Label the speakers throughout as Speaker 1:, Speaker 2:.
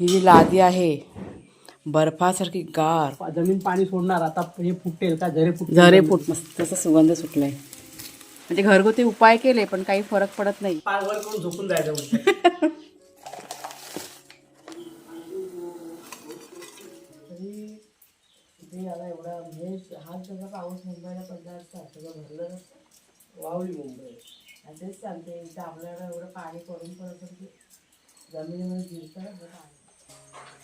Speaker 1: ही जी लादी आहे बर्फासारखी गार.
Speaker 2: पा- जमीन पाणी सोडणार आता हे फुटेल का? झरे फुटतील
Speaker 1: झरे फुट मस्त त्याचा सुगंध सुटलाय. म्हणजे घरगुती उपाय केले पण काही फरक पडत नाही.
Speaker 2: पाय वर करून झोपून जायचं म्हणते. वावली मुंबई.
Speaker 1: तेच सांगते इथं आपल्याला एवढं पाणी पडून पडत जमिनीमध्ये जिरतं Okay.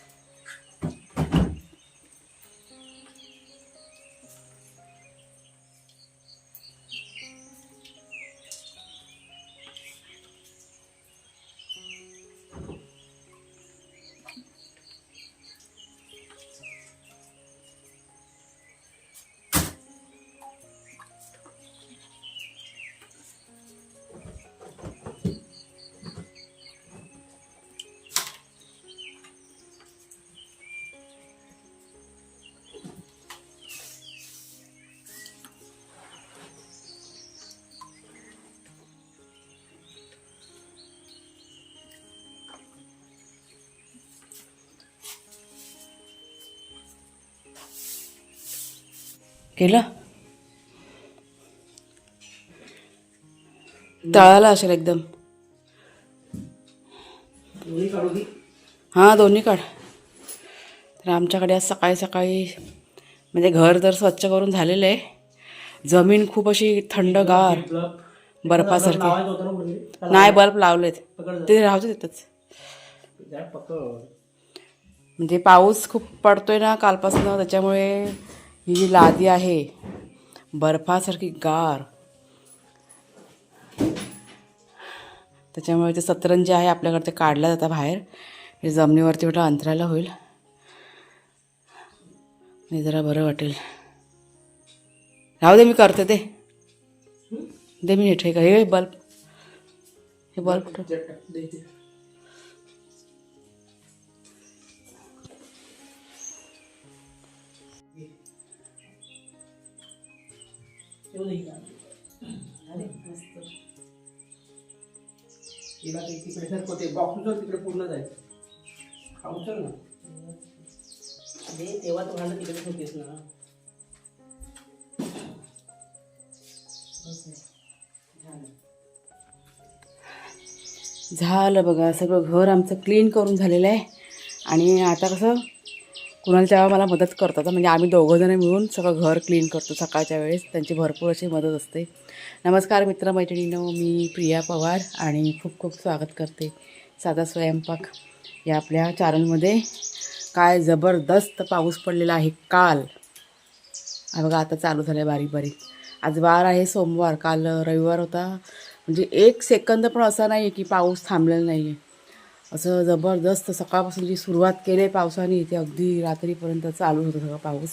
Speaker 1: केलं तळाला असेल एकदम. हां दोन्ही काढ. तर आमच्याकडे आज सकाळी सकाळी म्हणजे घर तर स्वच्छ करून झालेलं आहे. जमीन खूप अशी थंडगार. बर्फासारखी. नाही बल्ब लावलेत. ते राहू दे तिथंच म्हणजे पाऊस खूप पडतोय ना कालपासून त्याच्यामुळे ही जी लादी आहे बर्फासारखी गार. त्याच्यामुळे ते सतरंजी आहे आपल्याकडे ते काढलं जातं बाहेर. हे जमिनीवरती म्हटलं अंतरायला होईल. मी जरा बरं वाटेल. राहू दे मी करते ते. दे मी हे ठेका. हे बल्ब. हे बल्ब
Speaker 2: तिला ते तिकडे सरकवते बॉक्स उचल तिकडे पूर्ण जायचं हा उचल ना दे तेव्हा तू भांडं तिकडे होतेस ना
Speaker 1: झालं बघा सगळं घर आमचं क्लीन करून झालेलं आहे. आणि आता कसं कुणाला तेव्हा मला मदत करतात. म्हणजे आम्ही दोघंजणं मिळून सगळं घर क्लीन करतो सकाळच्या वेळेस. त्यांची भरपूर अशी मदत असते. नमस्कार मित्रमैत्रिणीनं मी प्रिया पवार आणि खूप खूप स्वागत करते साधा स्वयंपाक या आपल्या चॅनलमध्ये काय जबरदस्त पाऊस पडलेला आहे काल. बघा आता चालू झालं आहे बारीक बारीक. आज वार आहे सोमवार. काल रविवार होता. म्हणजे एक सेकंद पण असा नाही आहे की पाऊस थांबलेला नाही आहे असं जबरदस्त सकाळपासून जी सुरुवात केली आहे पावसाने इथे अगदी रात्रीपर्यंत चालू होतं सगळं पाऊस.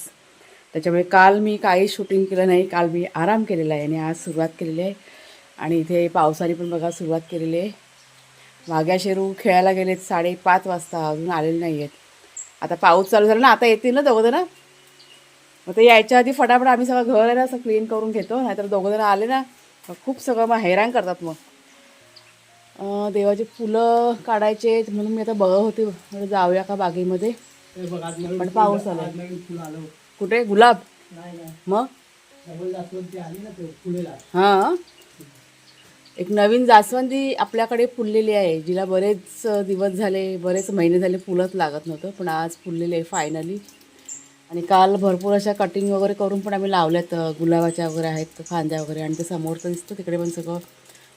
Speaker 1: त्याच्यामुळे काल मी काही शूटिंग केलं नाही. काल मी आराम केलेला आहे आणि आज सुरुवात केलेली आहे. आणि इथे पावसाने पण बघा सुरुवात केलेली आहे. वाघ्या शेरू खेळायला गेलेत साडेपाच वाजता अजून आलेले नाही आहेत. आता पाऊस चालू झाला ना आता येतील ना दोघं ना मग ते यायच्या आधी फटाफट आम्ही सगळं घर आहे ना असं क्लीन करून घेतो. नाहीतर दोघं जण आले ना खूप सगळं मग हैराण करतात मग. देवाची फुलं काढायचे आहेत म्हणून मी आता बघत होते. जाऊया का बागेमध्ये? पण पाऊस आला. कुठे? गुलाब? मग? हां. एक नवीन जास्वंदी आपल्याकडे फुललेली आहे जिला बरेच दिवस झाले बरेच महिने झाले फुलंच लागत नव्हतं पण आज फुललेली आहे फायनली आणि काल भरपूर अशा कटिंग वगैरे करून पण आम्ही लावल्यात गुलाबाच्या वगैरे आहेत फांद्या वगैरे आणि ते समोरचं दिसतं तिकडे पण सगळं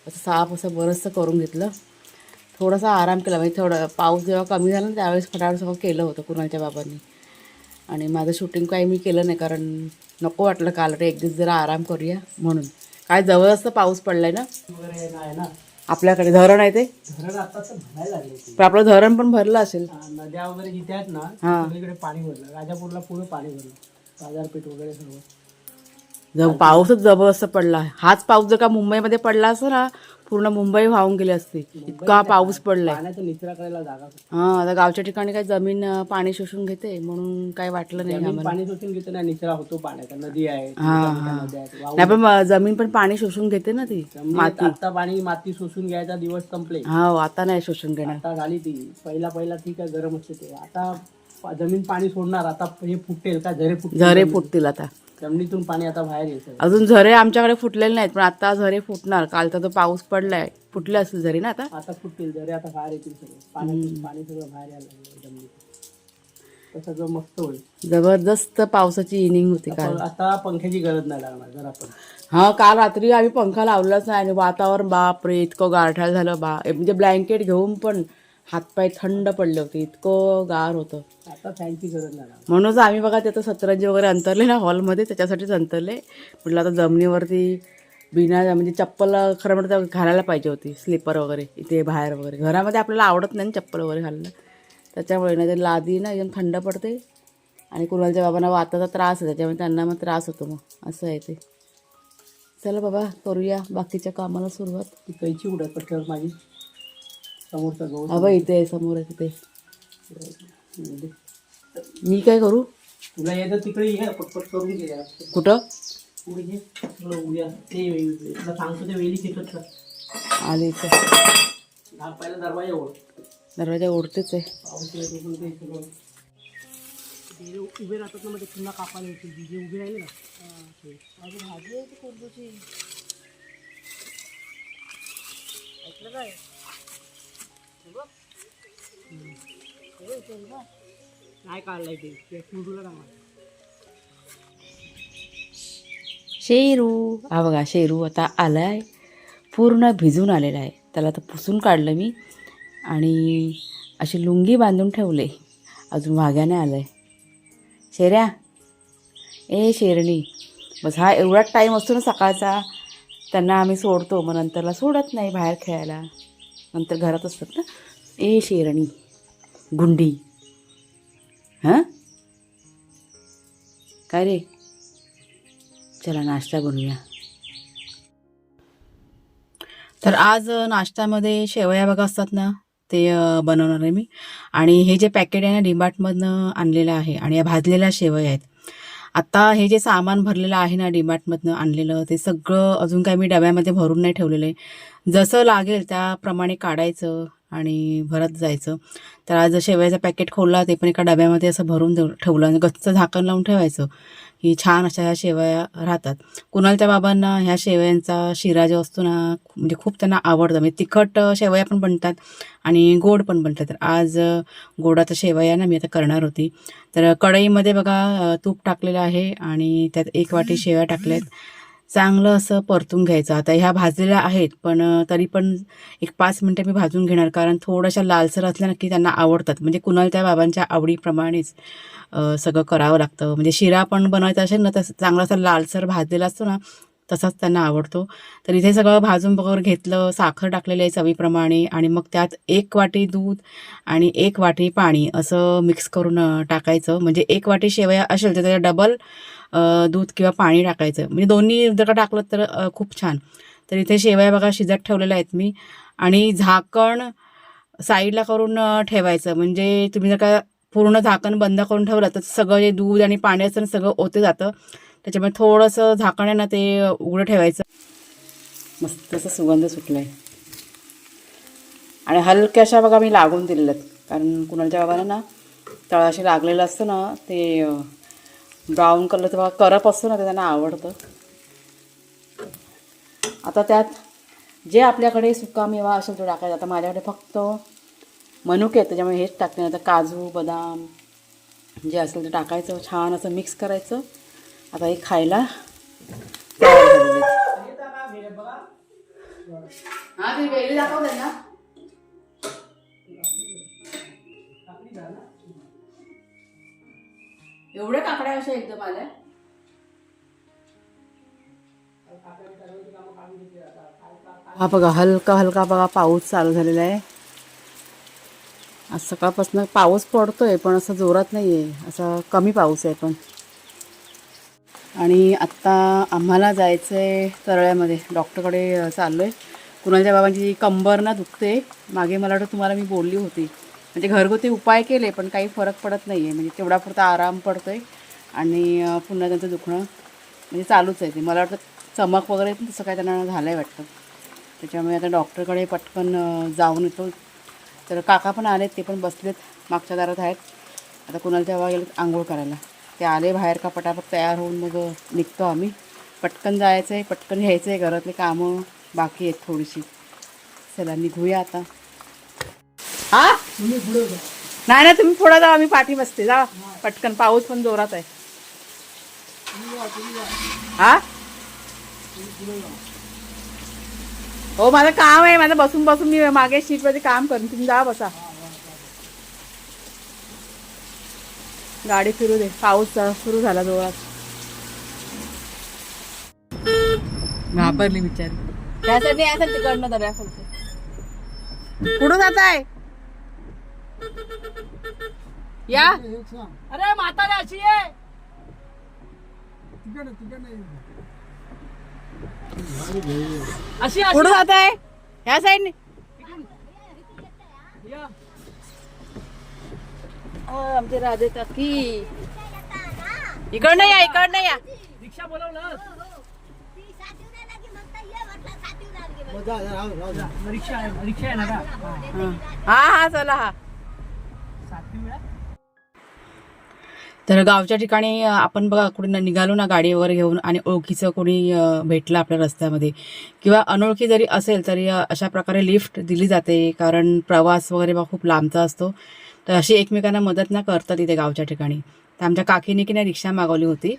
Speaker 1: असं साफ असं बरंचसं करून घेतलं. थोडासा आराम केला. म्हणजे थोडं पाऊस जेव्हा कमी झाला ना त्यावेळेस फटाफट सगळं केलं होतं कुणालच्या बाबांनी. आणि माझं शूटिंग काही मी केलं नाही कारण नको वाटलं काल रे एक दिवस जरा आराम करूया म्हणून. काय जवळच पाऊस पडलाय ना. आपल्याकडे धरण आहे ते.
Speaker 2: धरण आता
Speaker 1: आपलं धरण पण भरलं असेल.
Speaker 2: हा, नद्या वगैरे जिथे आहेत ना
Speaker 1: हा.
Speaker 2: पाणी भरलं. राजापूरला पूर्ण पाणी भरलं. बाजारपेठ वगैरे सर्व.
Speaker 1: जर पाऊसच जबरदस्त पडला हाच पाऊस जर का मुंबईमध्ये पडला असता ना पूर्ण मुंबई वाहून गेली असती. इतका पाऊस पडलाय? हा आता गावच्या ठिकाणी काय जमीन पाणी शोषून घेते म्हणून काय वाटलं नाही
Speaker 2: शोषून होतो पाण्याचा नदी आहे
Speaker 1: हा, हा. नाही पण जमीन पण पाणी शोषून घेते ना ती
Speaker 2: जमिनीत आता पाणी माती शोषून घ्यायचा दिवस संपले.
Speaker 1: हा आता नाही शोषण घेणार.
Speaker 2: आता झाली ती पहिला पहिला ठीक आहे गरम असते ते. आता जमीन पाणी सोडणार आता हे फुटेल का झरे फुटतील
Speaker 1: झरे फुटतील आता.
Speaker 2: जमिनीतून पाणी आता बाहेर येतं
Speaker 1: अजून झरे आमच्याकडे फुटलेले नाहीत पण आता झरे फुटणार. कालचा तो पाऊस पडलाय. फुटले असतील झरे ना आता?
Speaker 2: आता फुटतील झरे आता बाहेर येतील सगळे. पाणी सगळं बाहेर यायला लागलं जमिनीत तर सगळं मस्त होईल.
Speaker 1: जबरदस्त पावसाची इनिंग होती काल.
Speaker 2: पण आता पंख्याची गरज नाही लागणार जर आपण
Speaker 1: हा काल रात्री आम्ही पंखा लावलाच नाही आणि वातावरण बापरे इतकं गारठाळ झालं बा. म्हणजे ब्लँकेट घेऊन पण हातपाय थंड पडले होते इतकं गार होतं.
Speaker 2: आता फॅनची गरज नाही लागणार
Speaker 1: म्हणूनच आम्ही बघा तिथं सतरंजी वगैरे अंतरले ना हॉलमध्ये त्याच्यासाठीच अंतरले. म्हटलं आता जमिनीवरती बिना म्हणजे चप्पल खरं म्हणतं घालायला पाहिजे होती स्लीपर वगैरे इथे बाहेर वगैरे. घरामध्ये आपल्याला आवडत नाही ना चप्पल वगैरे घालणं. त्याच्यामुळे ना ते लादी ना एकदम थंड पडते. आणि कुणालच्या बाबांना वाताचा त्रास आहे त्याच्यामुळे त्यांना मग त्रास होतो मग. असं आहे ते. चला बाबा करूया बाकीच्या कामाला सुरुवात.
Speaker 2: ती कैची उडत पट्ट्यावर माझी समोरचा गहू
Speaker 1: हवं इथे आहे, समोर आहे तिथे मी काय करू?
Speaker 2: तुला येतं तिकडे ये पटपट करून घे जरा.
Speaker 1: कुठं?
Speaker 2: पुढे घे. सगळं उद्या. ते वे- तुला सांगतो ते वेली खेचत कर
Speaker 1: आली इथे.
Speaker 2: दहा पहिला दरवाज़ा ओढ.
Speaker 1: दरवाज़ा उडतेच आहे.
Speaker 2: पाऊस येतो पण ते सगळं ते उभे राहतात ना मग पुन्हा कापायला येतील. जे उभे राहिले ना? हा, ते. अजून भाजी आहे ती कोरडूची. ऐकलं काय? काय
Speaker 1: शेरू. हा बघा शेरू आता आलाय. पूर्ण भिजून आलेला आहे. त्याला आता पुसून काढलं मी. आणि अशी लुंगी बांधून ठेवले. अजून वाघ्याने आलं आहे शेऱ्या. ए शेरणी. बस हा एवढाच टाईम असतो ना सकाळचा. त्यांना आम्ही सोडतो मग नंतरला सोडत नाही बाहेर खेळायला. नंतर घरात असतात ना ए शेरणी गुंडी. हां? काय रे? चला नाश्ता बनवूया तर आज नाश्त्यामध्ये शेवया बघा असतात ना ते बनवणार आहे मी. आणि हे जे पॅकेट आहे ना डिमार्टमधनं आणलेलं आहे. आणि या भाजलेल्या शेवया आहेत. आता हे जे सामान भरलेलं आहे ना डीमार्टमधनं आणलेलं ते सगळं अजून काय मी डब्यामध्ये भरून नाही ठेवलेलं आहे. जसं लागेल त्याप्रमाणे काढायचं आणि भरत जायचं. तर आज शेवयाचं पॅकेट खोलला ते पण एका डब्यामध्ये असं भरून ठेवलं आणि गच्च झाकण लावून ठेवायचं. की छान अशा ह्या शेवया राहतात. कुणालच्या बाबांना ह्या शेवयांचा शिरा जो असतो ना म्हणजे खूप त्यांना आवडतं. म्हणजे तिखट शेवया पण बनतात आणि गोड पण बनतात. तर आज गोडाचा शेवया ना मी आता करणार होती. तर कढईमध्ये बघा तूप टाकलेलं आहे आणि त्यात एक वाटी शेवया टाकल्यात. चांगलं असं परतून घ्यायचं. आता ह्या भाजलेल्या आहेत पण तरी पण एक पाच मिनटं मी भाजून घेणार कारण थोड्याशा लालसर असल्या ना की त्यांना आवडतात. म्हणजे कुणाला त्या बाबांच्या आवडीप्रमाणेच सगळं करावं लागतं. म्हणजे शिरा पण बनवायचा असेल ना तर चांगला असा लालसर भाजलेला असतो ना तसाच त्यांना आवडतो. तर इथे सगळं भाजून वगैरे घेतलं साखर टाकलेली आहे चवीप्रमाणे आणि मग त्यात एक वाटी दूध आणि एक वाटी पाणी असं मिक्स करून टाकायचं. म्हणजे एक वाटी शेवया असेल तर त्याच्या डबल दूध किंवा पाणी टाकायचं. म्हणजे दोन्ही जर का टाकलं तर खूप छान. तर इथे शेवया बघा शिजत ठेवलेल्या आहेत मी. आणि झाकण साईडला करून ठेवायचं. म्हणजे तुम्ही जर का पूर्ण झाकण बंद करून ठेवलं तर सगळं जे दूध आणि पाणी असतं सगळं ओते जातं. त्याच्यामुळे थोडंसं झाकण आहे ना ते उघडं ठेवायचं. मस्त असं सुगंध सुटला आहे आणि हलक्याशा बघा मी लागून दिलेल्या आहेत कारण कुणाच्या बाबाला ना तळाशी लागलेलं असतं ना ते ब्राऊन कलरचं बघा करप असतो ना ते त्यांना आवडतं. आता त्यात जे आपल्याकडे सुका मेवा असेल तो टाकायचा आता माझ्याकडे फक्त मनुके आहेत त्याच्यामुळे हेच टाकते. आता काजू बदाम जे असेल ते टाकायचं छान असं मिक्स करायचं. आता हे खायला. हा एवढ्या काकड्या अशा एकदम आल्या हा बघा हलका हलका बघा पाऊस चालू झालेला आहे. आज सकाळपासून पाऊस पडतोय पण असं जोरात नाही आहे असा कमी पाऊस आहे पण. आणि आत्ता आम्हाला जायचं आहे तरळ्यामध्ये. डॉक्टरकडे चाललो आहे कुणालच्या बाबांची कंबर ना दुखते मागे मला वाटतं तुम्हाला मी बोलली होती. म्हणजे घरगुती उपाय केले पण काही फरक पडत नाही आहे म्हणजे तेवढा पुरता आराम पडतो आहे आणि पुन्हा त्यांचं दुखणं म्हणजे चालूच आहे. ते मला वाटतं चमक वगैरे पण तसं काय त्यांना झालं आहे वाटतं. त्याच्यामुळे आता डॉक्टरकडे पटकन जाऊन येतो. तर काका पण आलेत ते पण बसलेत. मागच्या दारात आहेत. आता कुणालच्या बाबा गेले आंघोळ करायला. ते आले बाहेर का पटापट तयार होऊन मग निघतो आम्ही. पटकन जायचं आहे पटकन घ्यायचं आहे घरातले कामं बाकी आहेत थोडीशी. चला निघूया आता. हा नाही नाही तुम्ही थोडा जा आम्ही पाठी बसते. जा. पटकन पाऊस पण जोरात आहे. हा हो माझं काम आहे. माझं बसून बसून मी मागे शीटमध्ये काम करेन. तुम्ही जा बसा. गाडी फिरू दे. पाऊस सुरू झाला जोरात. घाबरली बिचारी. त्यासाठी यासाठी तिकडनं दर्या फुलते कुठून जात आहे या. अरे म्हातारी अशी आहे
Speaker 2: अशी
Speaker 1: कुठं जात आहे ह्या साईडने. आमचे राधे काकी. इकडनं या इकडनं या.
Speaker 2: रिक्षा बोलवलं. रिक्षा रिक्षा आहे ना का?
Speaker 1: हा हा चला हा. तर गावच्या ठिकाणी आपण बघा कुठे न- निघालो ना गाडी वगैरे घेऊन आणि ओळखीचं कोणी भेटलं आपल्या रस्त्यामध्ये. किंवा अनोळखी जरी असेल तरी अशा प्रकारे लिफ्ट दिली जाते कारण प्रवास वगैरे बा खूप लांबचा असतो. तर अशी एकमेकांना मदत ना करतात इथे गावच्या ठिकाणी. तर आमच्या काकीने की नाही रिक्षा मागवली होती.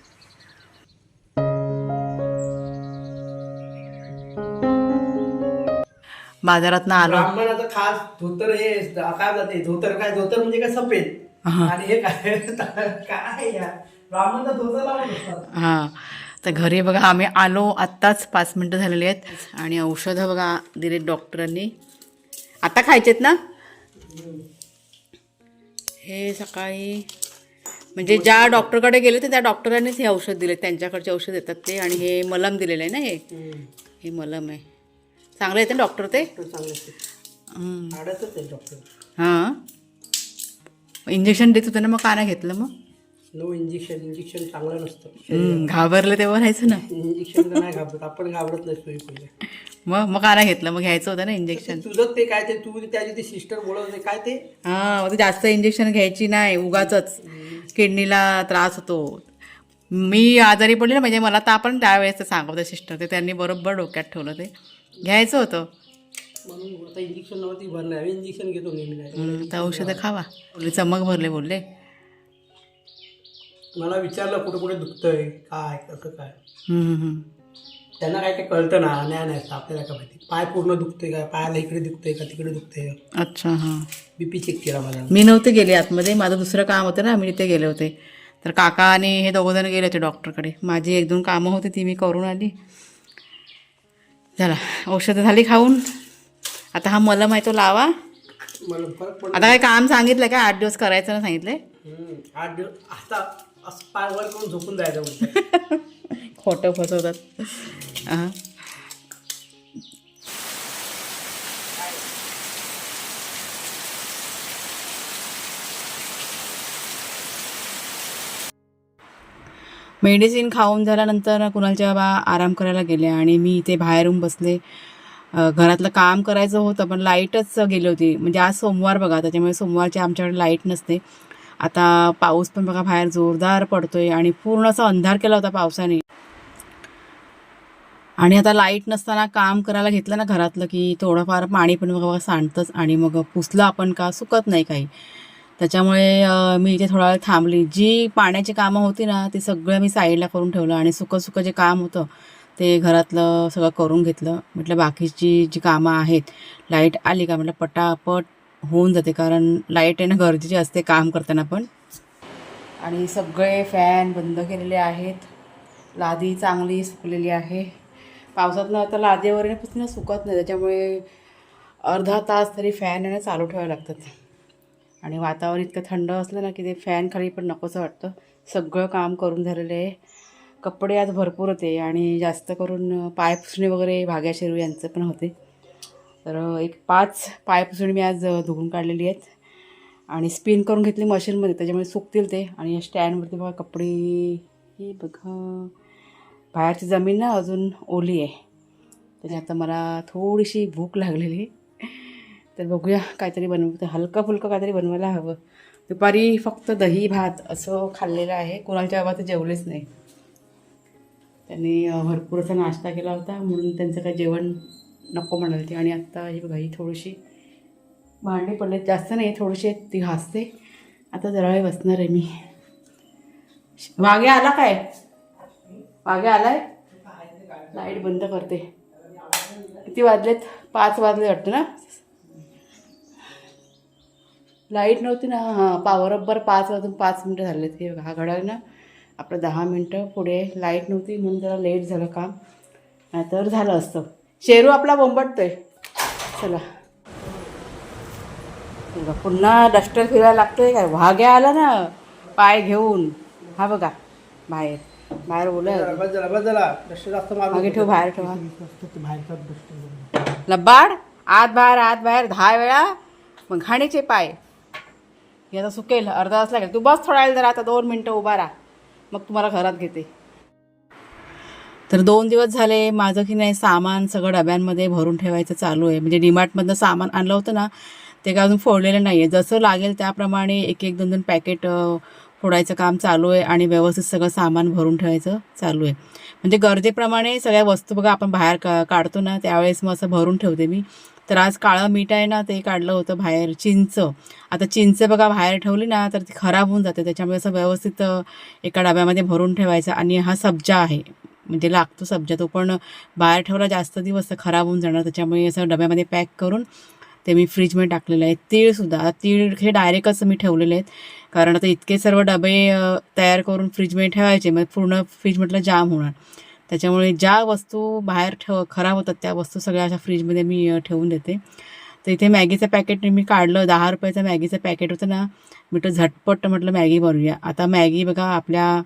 Speaker 1: बाजारात ना आलो
Speaker 2: ब्राह्मणाचं खास धोतर हे काय जाते धोतर काय? धोतर म्हणजे काय सफेद?
Speaker 1: हा.
Speaker 2: आणि हे काय? काय या ब्राह्मणाचा धोतर लावून
Speaker 1: हां. तर घरी बघा आम्ही आलो. आत्ताच पाच मिनटं झालेली आहेत. आणि औषधं बघा दिले डॉक्टरांनी. आता खायचेत ना? हे सकाळी म्हणजे ज्या डॉक्टरकडे गेले ते त्या डॉक्टरांनीच हे औषध दिले. त्यांच्याकडचे औषध देतात ते आणि हे मलम दिलेलं आहे ना हे? हे मलम आहे. चांगले येते डॉक्टर ते? हं. हां. इंजेक्शन देत होतं ना मग का नाही घेतलं मग?
Speaker 2: नो इंजेक्शन इंजेक्शन चांगलं नसतं.
Speaker 1: घाबरलं तेव्हा राहायचं ना.
Speaker 2: इंजेक्शन नाही घाबरत आपण घाबरत नाही पहिले
Speaker 1: मग मग का नाही घेतलं मग घ्यायचं होतं ना इंजेक्शन
Speaker 2: तुझं ते काय ते तू त्याची ती सिस्टर बोलवते काय ते?
Speaker 1: हा जास्त इंजेक्शन घ्यायची नाही उगाच किडनीला त्रास होतो. मी आजारी पडली ना म्हणजे मला ताप पण त्यावेळेस ते सांगत होते सिस्टर ते त्यांनी बरोबर डोक्यात ठेवलं ते. घ्यायचं होतं.
Speaker 2: म्हणून इंजेक्शन नव्हती आम्ही इंजेक्शन घेतो नेहमी नाही
Speaker 1: तर औषधं खावा. चमक भरले बोलले.
Speaker 2: मला विचारलं कुठे कुठे दुखतंय काय कसं काय. त्यांना काय काय कळतं ना नाही नाही आपल्याला काय माहिती. पाय पूर्ण दुखतोय का? पायाला इकडे दुखतंय का तिकडे दुखतंय?
Speaker 1: अच्छा हां.
Speaker 2: बीपी चेक केला मला.
Speaker 1: मी नव्हते गेले आतमध्ये माझं दुसरं काम होतं ना मी तिथे गेले होते. तर काका आणि हे दोघंजण गेले होते डॉक्टरकडे. माझी एक दोन कामं होती ती मी करून आली. झाला. औषधं झाली खाऊन. आता हा मलम आहे तो लावा.
Speaker 2: मला फरक पडला.
Speaker 1: आता काय काम सांगितलं का आठ दिवस करायचं ना सांगितलंय?
Speaker 2: हम्म, आठ दिवस. आता असं पाय वर करून झोपून जायचं
Speaker 1: खोटं फसवतात. मेडिसिन खाऊन झाल्यानंतर कुणालच्या बाबा आराम करायला गेले आणि मी इथे बाहेरून बसले. अ, घरातलं काम करायचं होतं पण लाईटच गेली होती. म्हणजे आज सोमवार बघा त्याच्यामुळे सोमवारच्या आमच्याकडे लाइट नसते. आता पाऊस पण बघा बाहेर जोरदार पडतोय आणि पूर्ण असा अंधार केला होता पावसाने. आणि आता लाइट नसताना काम करायला घेतलं ना घरातलं की थोडंफार पाणी पण बघा सांडतंच आणि मग पुसलं आपण का सुकत नाही काही. त्याच्यामुळे मी इथे थोडा वेळ थांबली. जी पाण्याची कामं होती ना ती सगळं मी साईडला करून ठेवलं आणि सुकं सुकं जे काम होतं ते घरातलं सगळं करून घेतलं. म्हटलं बाकीची जी कामं आहेत लाइट आली का? म्हटलं पटापट होऊन जाते. कारण लाइट येणं गरजेचे असते काम करताना पण. आणि सगळे फॅन बंद केलेले आहेत. लादी चांगली सुकलेली आहे. पावसातनं आता लादी वगैरे पुसणं सुकत नाही. त्याच्यामुळे अर्धा तास तरी फॅन येणं चालू ठेवावे लागतात. आणि वातावरण इतकं थंड असलं ना की ते फॅन खाली पण नकोसं वाटतं. सगळं काम करून झालेलं आहे. कपडे आज भरपूर होते. आणि जास्त करून पाय पुसणे वगैरे भाग्या शेरू यांचं पण होते. तर एक पाच पायपुसणी मी आज धुवून काढलेली आहेत. आणि स्पिन करून घेतली मशीनमध्ये त्याच्यामुळे सुकतील ते. आणि या स्टँडवरती बघा कपडे. ही बघा. बाहेरची जमीन ना अजून ओली आहे. त्याच्या आता मला थोडीशी भूक लागलेली. तर बघूया काहीतरी बनवू. हलकं फुलकं काहीतरी बनवायला हवं. दुपारी फक्त दही भात असं खाल्लेलं आहे. कोणाच्या बाबा तर जेवलेच नाही. त्यांनी भरपूर असा नाश्ता केला होता. म्हणून त्यांचं काही जेवण नको म्हणाल ती. आणि आत्ता ही बघा ही थोडीशी भांडी पडले जास्त नाही थोडीशी ती घासते. आता जरा वेळ बसणार आहे मी. मागे आला काय? मागे आलाय? लाइट बंद करते. किती वाजलेत? पाच वाजले वाटतं ना? लाइट नव्हती ना. हां पावरब्बर पाच वाजून पाच मिनटं झालेत. हे बघा हा घड्याळ ना आपलं दहा मिनटं पुढे लाइट नव्हती म्हणून जरा लेट झालं काम. नाहीतर झालं असतं. शेरू आपला बोंबटतोय. चला. बघा, पुन्हा डस्टर फिरायला लागतोय काय? वाघ्या आला ना पाय घेऊन. हा बघा बाहेर. बाहेर
Speaker 2: मारून
Speaker 1: मागे ठेव बाहेर ठेवा लब्बाड आत बाहेर आत बाहेर दहा वेळा. मग घाणीचे पाय. हे आता सुकेल अर्धा तास लागेल. तू बस थोडा वेळ जरा आता दोन मिनटं उभा राहा. मग तुम्हाला घरात घेते. तर दोन दिवस झाले माझं की नाही सामान सगळं डब्यांमध्ये भरून ठेवायचं चालू आहे. म्हणजे डीमार्टमधनं सामान आणलं होतं ना ते काय अजून फोडलेलं नाही आहे जसं लागेल त्याप्रमाणे एक एक दोन दोन पॅकेट फोडायचं काम चालू आहे आणि व्यवस्थित सगळं सामान भरून ठेवायचं चालू आहे. म्हणजे गरजेप्रमाणे सगळ्या वस्तू बघा आपण बाहेर का काढतो ना त्यावेळेस मग असं भरून ठेवते मी. तर आज काळं मीठ आहे ना ते काढलं होतं बाहेर चिंच. आता चिंच बघा बाहेर ठेवली ना तर ती खराब होऊन जाते. त्याच्यामुळे असं व्यवस्थित एका डब्यामध्ये भरून ठेवायचं आणि हा सब्जा आहे. म्हणजे लागतो सब्जा तो पण बाहेर ठेवला जास्त दिवस तर खराब होऊन जाणार. त्याच्यामुळे असं डब्यामध्ये पॅक करून ते मी फ्रीजमध्ये टाकलेलं आहे तीळसुद्धा आता तीळ हे डायरेक्टच मी ठेवलेले आहेत. कारण आता इतके सर्व डबे तयार करून फ्रीजमध्ये ठेवायचे मग पूर्ण फ्रीज म्हटलं जाम होणार. त्याच्यामुळे ज्या वस्तू बाहेर ठेव खराब होतात त्या वस्तू सगळ्या अशा फ्रीजमध्ये मी ठेवून देते. तर इथे मॅगीचं पॅकेट मी काढलं दहा रुपयाचं मॅगीचं पॅकेट होतं ना म्हटलं झटपट म्हटलं मॅगी बनवूया आता मॅगी बघा आपल्या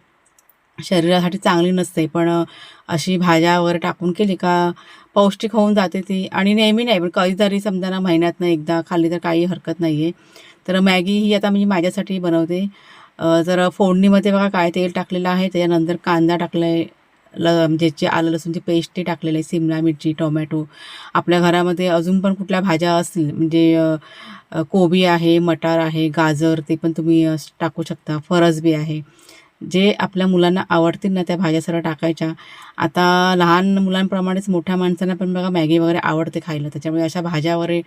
Speaker 1: शरीरासाठी चांगली नसते पण अशी भाज्या वगैरे टाकून केली का पौष्टिक होऊन जाते ती. आणि नेहमी नाही पण कधीतरी समजा ना महिन्यातनं एकदा खाल्ली तर काही हरकत नाही आहे तर मॅगी ही आता मी माझ्यासाठी बनवते. जर फोडणीमध्ये बघा काय तेल टाकलेलं आहे त्याच्यानंतर कांदा टाकला आहे ल म्हणजे जे आलं लसूणची पेस्ट ते टाकलेलं आहे सिमला मिरची टोमॅटो. आपल्या घरामध्ये अजून पण कुठल्या भाज्या असतील म्हणजे कोबी आहे मटार आहे गाजर ते पण तुम्ही टाकू शकता फरसबी आहे. जे आपल्या मुलांना आवडतील ना त्या भाज्या सर्व टाकायच्या. आता लहान मुलांप्रमाणेच मोठ्या माणसांना पण बघा मॅगी वगैरे आवडते खायला. त्याच्यामुळे अशा भाज्या वगैरे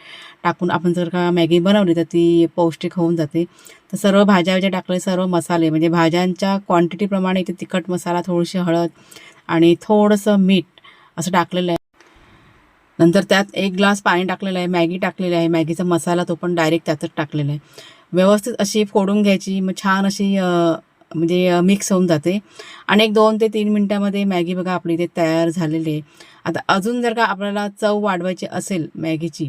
Speaker 1: टाकून आपण जर का मॅगी बनवली तर ती पौष्टिक होऊन जाते. तर सर्व भाज्या ज्या टाकले सर्व मसाले म्हणजे भाज्यांच्या क्वांटिटीप्रमाणे इथे तिखट मसाला थोडीशी हळद आणि थोडंसं मीठ असं टाकलेलं आहे. नंतर त्यात एक ग्लास पाणी टाकलेलं आहे मॅगी टाकलेली आहे. मॅगीचा मसाला तो पण डायरेक्ट त्यातच टाकलेला आहे. व्यवस्थित अशी फोडून घ्यायची मग छान अशी म्हणजे मिक्स होऊन जाते. आणि एक दोन ते तीन मिनटामध्ये मॅगी बघा आपली इथे तयार झालेली आहे. आता अजून जर का आपल्याला चव वाढवायची असेल मॅगीची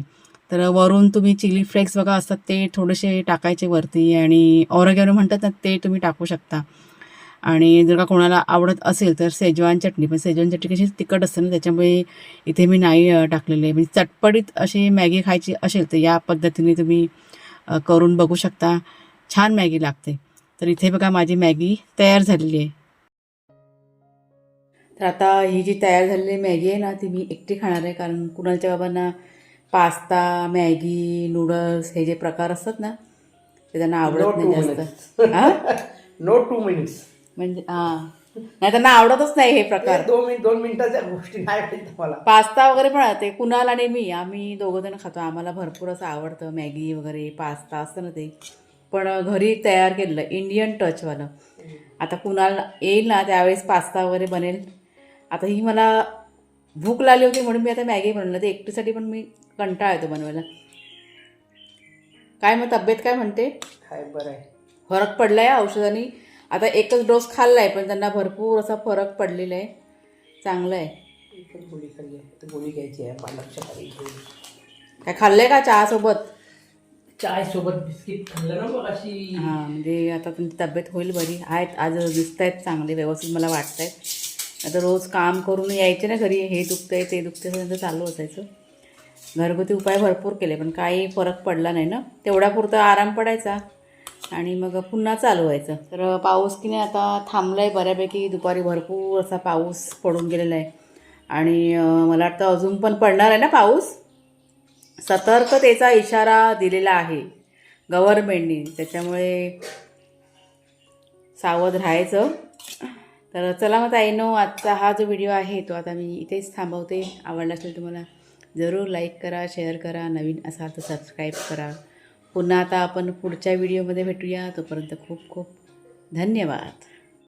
Speaker 1: तर वरून तुम्ही चिली फ्लेक्स बघा असतात ते थोडेसे टाकायचे वरती आणि ऑरगॅनो म्हणतात ना ते तुम्ही टाकू शकता. आणि जर का कोणाला आवडत असेल तर सेजवान चटणी पण सेजवान चटणी कशी तिखट असते ना त्याच्यामुळे इथे मी नाही टाकलेले म्हणजे चटपटीत अशी मॅगी खायची असेल तर या पद्धतीने तुम्ही करून बघू शकता. छान मॅगी लागते. तर इथे बघा माझी मॅगी तयार झालेली आहे. तर आता ही जी तयार झालेली मॅगी आहे ना ती मी एकटी खाणार आहे कारण कुणाच्या बाबांना पास्ता मॅगी नूडल्स हे जे प्रकार असतात ना ते त्यांना आवडत नाही जास्त.
Speaker 2: नो टू मिनिट्स
Speaker 1: म्हणजे हां. नाही त्यांना आवडतच नाही हे प्रकार.
Speaker 2: दोन मिनिट दोन मिनिटाच्या गोष्टी नाही मला.
Speaker 1: पास्ता वगैरे पण ते कुणाल आणि मी आम्ही दोघं जण खातो. आम्हाला भरपूर असं आवडतं मॅगी वगैरे पास्ता असतं ना ते. पण घरी तयार केलेलं इंडियन टचवालं आता कुणाल येईल ना त्यावेळेस पास्ता वगैरे बनेल. आता ही मला भूक लागली होती म्हणून मी आता मॅगी बनवलं. ते एकटीसाठी पण मी कंटाळा येतो बनवायला. काय मग तब्येत काय म्हणते?
Speaker 2: काय बरं आहे.
Speaker 1: फरक पडला आहे औषधाने? आता एकच डोस खाल्ला आहे पण त्यांना भरपूर असा फरक पडलेला आहे. चांगलं आहे.
Speaker 2: गोळी खाल्ली आहे. गोळी घ्यायची आहे
Speaker 1: काय खाल्लंय का चहासोबत
Speaker 2: चाय सोबत बिस्किट खाल्लं ना मग अशी.
Speaker 1: हां म्हणजे आता तुमची तब्येत होईल बरी. आहेत आज दिसत आहेत चांगले व्यवस्थित मला वाटत आहेत आता रोज काम करून यायचे ना घरी हे दुखतंय ते दुखतंय असं त्यांचं चालू असायचं. घरगुती उपाय भरपूर केले पण काही फरक पडला नाही ना. तेवढ्यापुरता आराम पडायचा आणि मग पुन्हा चालू व्हायचं. तर पाऊस की नाही आता थांबला आहे बऱ्यापैकी. दुपारी भरपूर असा पाऊस पडून गेलेला आहे. आणि मला वाटतं अजून पण पडणार आहे ना पाऊस? सतर्कतेचा इशारा दिलेला आहे गव्हर्मेंटनी त्याच्यामुळे सावध राहायचं. तर चला मग ताईनो आजचा हा जो व्हिडिओ आहे तो आता मी इथेच थांबवते. आवडला असेल तुम्हाला जरूर लाईक करा शेअर करा. नवीन असाल तर सबस्क्राईब करा. पुन्हा आता आपण पुढच्या व्हिडिओमध्ये भेटूया. तोपर्यंत खूप खूप धन्यवाद.